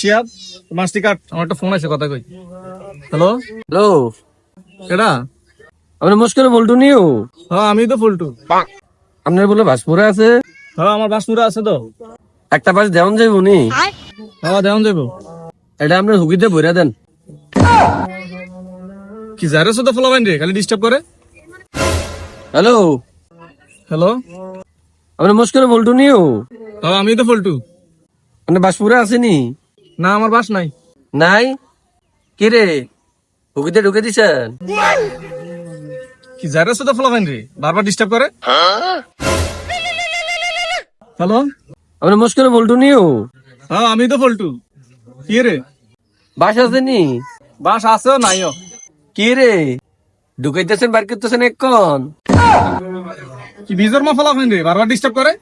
শিয়াব মাছটি কাট আমার একটা ফোন আছে কথা কই। হ্যালো হ্যালো কেডা? আপনি মুশকিল বলটু নিও হ্যাঁ আমি তো ফুলটু আপনার বলে আছে? হ্যাঁ আমার বাসপুরা আছে তো। একটা দেওয়ান যাইব নি? হ্যাঁ দেওয়ান যাব এটা আপনার হুকিতে ভরে দেন। কি যারে সাথে ফলাবেন রে খালি ডিস্টার্ব করে। হ্যালো হ্যালো আপনি মুশকিল বলটু নিও হ্যাঁ আমি তো ফুলটু আপনি বাসপুরে আসেনি না আমার বাস নাই। নাই? কে রে? হুকিতে ঢুকে দিছেন? কি যারে সাথে ফলাবেন রে? বারবার ডিস্টার্ব করে? হ্যালো? আপনি মুশকিল বলটু নিও হ্যাঁ আমি তো ফুলটু কি রে? বাস আসেনি বাস আছেও নাইও কে রে? ঢুকাইতেছেন বার করতেছেন এক্ষণ কি বিজর মা ফলাবেন রে? বারবার ডিস্টার্ব করে?